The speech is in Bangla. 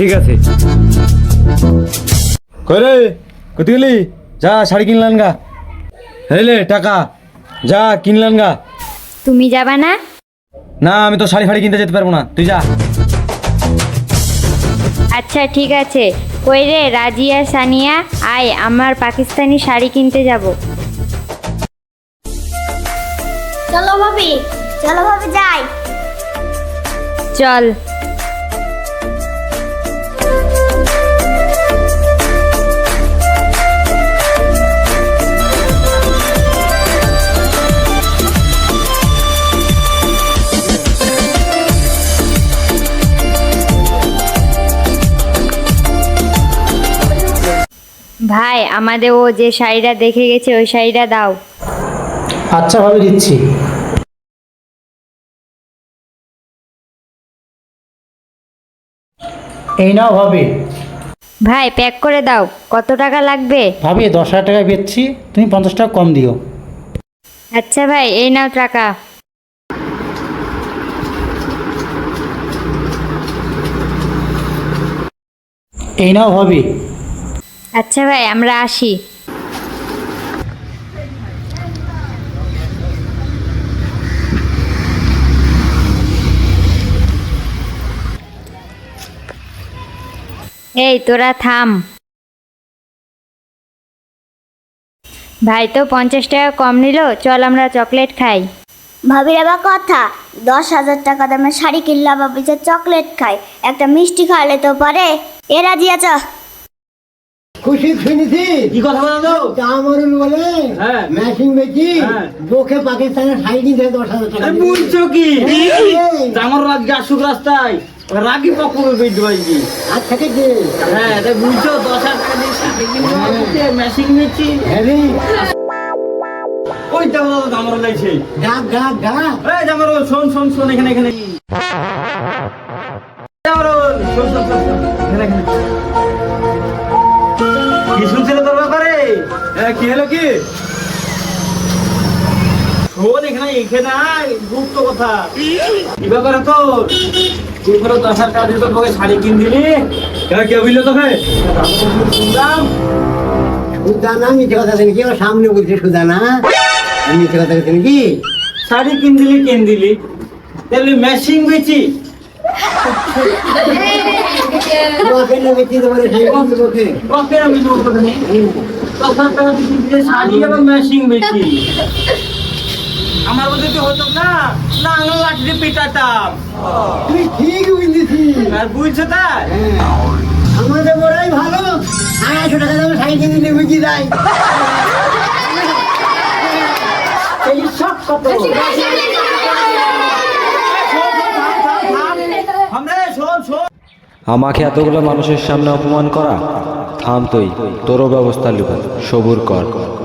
ঠিক আছে। কই রে? কোথায় গেলি? যা শাড়ি কিনলাম গা। হেলে টাকা। যা কিনলাম গা। তুমি যাবা না? না আমি তো শাড়ি ফাড়ি কিনতে যেতে পারব না। তুই যা। আচ্ছা ঠিক আছে। কই রে রাজিয়া সানিয়া? আয় আমার পাকিস্তানি শাড়ি কিনতে যাব। চলো ভাবি চলো ভাবি যাই। চল। ভাই আমাদের ও যে শাড়িটা দেখে গেছে ওই শাড়িটা দাও। আচ্ছা ভাবে দিচ্ছি। এই নাও ভাবি। ভাই প্যাক করে দাও। কত টাকা লাগবে? ভাবি দশ হাজার টাকায় বেচছি। তুমি পঞ্চাশ টাকা কম দিও। আচ্ছা ভাই এই নাও টাকা। এই নাও ভাবি। আচ্ছা ভাই, আমরা আসি। এই, তোরা থাম। ভাই, তো পঞ্চাশ টাকা কম নিল, চল আমরা চকলেট খাই। ভাবির আবার কথা, দশ হাজার টাকা দামের শাড়ি কিনলাম চকলেট খাই একটা মিষ্টি খাওয়ালে তো পারে। এ রাজি আছো খুশি শুনেছি? কি কথা বলো তো? কামরুল বলে হ্যাঁ। ম্যাচিং বেচি হ্যাঁ। বোকে পাকিস্তানের শাড়ি কিনতে দশ হাজার টাকা বুঝছ কি? এই, আমার রাজকে আসুক রাস্তায়। রাগি পক্ষ বেঁচতে পারছি আচ্ছা ঠিক আছে। হ্যাঁ তাই বুঝছ দশ হাজার টাকা দিয়ে শাড়ি কিনতে নিচ্ছি হ্যাঁ। ওই তো আমার লাগছে ডাক ডাক ডাক। এই জামারুল শোন শোন শোন এখানে এখানে। কি হলো কি? শোন এখানে এখানে আয় গুপ্ত কথা। কি ব্যাপারে তোর তুই করে দশ হাজার টাকা দিয়ে বউকে শাড়ি কিন দিলি? হ্যাঁ কে বুঝলো তোকে? শুনলাম সুদানা মিথ্যে কথা শুনি কি আমার সামনে বলছে সুদানা আমি মিথ্যে কথা শুনি কি শাড়ি কিন দিলি কিন দিলি। তাহলে ম্যাচিং বেচি। বোকে না বেচি তোমার বোকে ওকে আমি জোর শাড়ি আবার ম্যাচিং বেচি আমার মধ্যে হতো না আমি লাঠি পিটাতাম তুই ঠিক বুঝেছি আর বুঝছ তাই আমাদের বড়াই ভালো আড়াইশো টাকা দামে শাড়ি কিনে দিলে বুঝি এই সব কত আমরা শোন শোন আমাকে এতগুলো মানুষের সামনে অপমান করা? থাম তুই তোরও ব্যবস্থা লিখ সবুর কর কর।